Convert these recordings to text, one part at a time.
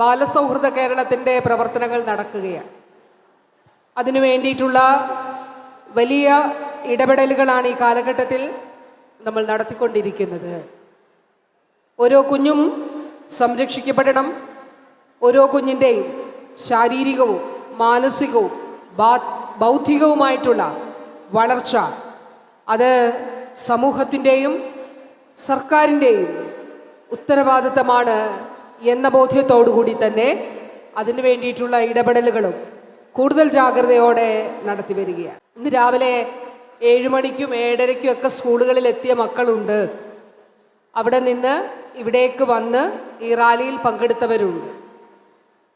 ബാലസൗഹൃദ കേരളത്തിന്റെ പ്രവർത്തനങ്ങൾ നടക്കുകയാണ്. അതിനു വേണ്ടിയിട്ടുള്ള വലിയ ഇടപെടലുകളാണ് ഈ കാലഘട്ടത്തിൽ നമ്മൾ നടത്തിക്കൊണ്ടിരിക്കുന്നത്. ഓരോ കുഞ്ഞും സംരക്ഷിക്കപ്പെടണം. ഓരോ കുഞ്ഞിന്റെയും ശാരീരികവും മാനസികവും ബൗദ്ധികവുമായിട്ടുള്ള വളർച്ച അത് സമൂഹത്തിന്റെയും സർക്കാരിന്റെയും ഉത്തരവാദിത്തമാണ് എന്ന ബോധ്യത്തോടുകൂടി തന്നെ അതിനു വേണ്ടിയിട്ടുള്ള ഇടപെടലുകളും കൂടുതൽ ജാഗ്രതയോടെ നടത്തി വരികയാണ്. ഇന്ന് രാവിലെ ഏഴുമണിക്കും ഏഴരയ്ക്കും ഒക്കെ സ്കൂളുകളിൽ എത്തിയ മക്കളുണ്ട്. അവിടെ നിന്ന് ഇവിടേക്ക് വന്ന് ഈ റാലിയിൽ പങ്കെടുത്തവരുണ്ട്.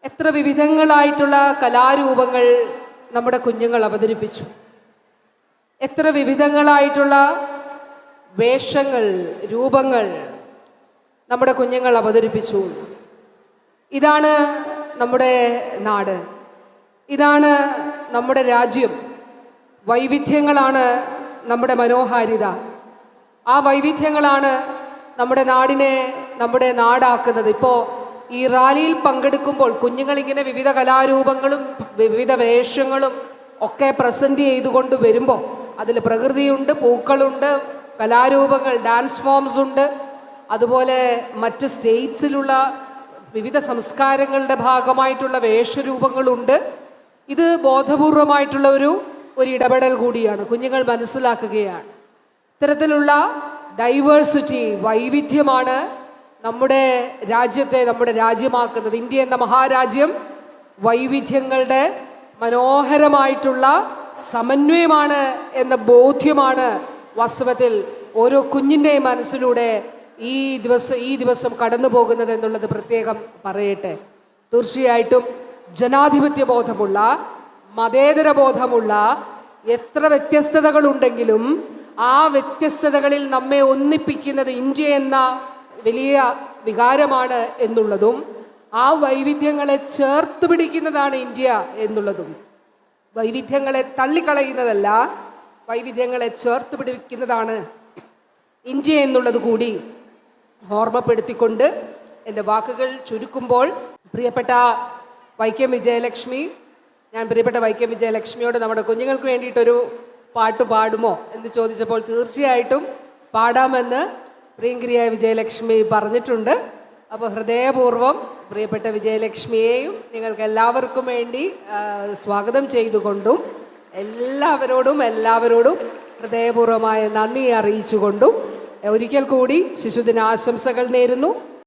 എത്ര വിവിധങ്ങളായിട്ടുള്ള കലാരൂപങ്ങൾ നമ്മുടെ കുഞ്ഞുങ്ങൾ അവതരിപ്പിച്ചു. എത്ര വിവിധങ്ങളായിട്ടുള്ള വേഷങ്ങൾ രൂപങ്ങൾ നമ്മുടെ കുഞ്ഞുങ്ങൾ അവതരിപ്പിച്ചു. ഇതാണ് നമ്മുടെ നാട്. ഇതാണ് നമ്മുടെ രാജ്യം. വൈവിധ്യങ്ങളാണ് നമ്മുടെ മനോഹാരിത. ആ വൈവിധ്യങ്ങളാണ് നമ്മുടെ നാടിനെ നമ്മുടെ നാടാക്കുന്നത്. ഇപ്പോൾ ഈ റാലിയിൽ പങ്കെടുക്കുമ്പോൾ കുഞ്ഞുങ്ങളിങ്ങനെ വിവിധ കലാരൂപങ്ങളും വിവിധ വേഷങ്ങളും ഒക്കെ പ്രസന്റ് ചെയ്തുകൊണ്ട് വരുമ്പോൾ അതിൽ പ്രകൃതിയുണ്ട് പൂക്കളുണ്ട് കലാരൂപങ്ങൾ ഡാൻസ് ഫോംസ് ഉണ്ട്. അതുപോലെ മറ്റ് സ്റ്റേറ്റ്സിലുള്ള വിവിധ സംസ്കാരങ്ങളുടെ ഭാഗമായിട്ടുള്ള വേഷരൂപങ്ങളുണ്ട്. ഇത് ബോധപൂർവമായിട്ടുള്ള ഒരു ഒരു ഇടപെടൽ കൂടിയാണ്. കുഞ്ഞുങ്ങൾ മനസ്സിലാക്കുകയാണ്. ഇത്തരത്തിലുള്ള ഡൈവേഴ്സിറ്റി വൈവിധ്യമാണ് നമ്മുടെ രാജ്യത്തെ നമ്മുടെ രാജ്യമാക്കുന്നത്. ഇന്ത്യ എന്ന മഹാരാജ്യം വൈവിധ്യങ്ങളുടെ മനോഹരമായിട്ടുള്ള സമന്വയമാണ് എന്ന ബോധ്യമാണ് വാസ്തവത്തിൽ ഓരോ കുഞ്ഞിന്റെയും മനസ്സിലൂടെ ഈ ദിവസം ഈ ദിവസം കടന്നു പോകുന്നത് എന്നുള്ളത് പ്രത്യേകം പറയട്ടെ. തീർച്ചയായിട്ടും ജനാധിപത്യ ബോധമുള്ള മതേതര ബോധമുള്ള എത്ര വ്യത്യസ്തതകളുണ്ടെങ്കിലും ആ വ്യത്യസ്തതകളിൽ നമ്മെ ഒന്നിപ്പിക്കുന്നത് ഇന്ത്യ എന്ന വലിയ വികാരമാണ് എന്നുള്ളതും ആ വൈവിധ്യങ്ങളെ ചേർത്ത് പിടിക്കുന്നതാണ് ഇന്ത്യ എന്നുള്ളതും. വൈവിധ്യങ്ങളെ തള്ളിക്കളയുന്നതല്ല വൈവിധ്യങ്ങളെ ചേർത്ത് പിടിക്കുന്നതാണ് ഇന്ത്യ എന്നുള്ളത് കൂടി ഓർമ്മപ്പെടുത്തിക്കൊണ്ട് എന്റെ വാക്കുകൾ ചുരുക്കുമ്പോൾ പ്രിയപ്പെട്ട വൈക്കം വിജയലക്ഷ്മി ഞാൻ പ്രിയപ്പെട്ട വൈക്കം വിജയലക്ഷ്മിയോട് നമ്മുടെ കുഞ്ഞുങ്ങൾക്ക് വേണ്ടിയിട്ടൊരു പാട്ട് പാടുമോ എന്ന് ചോദിച്ചപ്പോൾ തീർച്ചയായിട്ടും പാടാമെന്ന് പ്രിയങ്കരിയായ വിജയലക്ഷ്മി പറഞ്ഞിട്ടുണ്ട്. അപ്പോൾ ഹൃദയപൂർവം പ്രിയപ്പെട്ട വിജയലക്ഷ്മിയെയും നിങ്ങൾക്ക് എല്ലാവർക്കും വേണ്ടി സ്വാഗതം ചെയ്തുകൊണ്ടും എല്ലാവരോടും എല്ലാവരോടും ഹൃദയപൂർവമായ നന്ദി അറിയിച്ചുകൊണ്ടും ഒരിക്കൽ കൂടി ശിശുദിന ആശംസകൾ നേരുന്നു.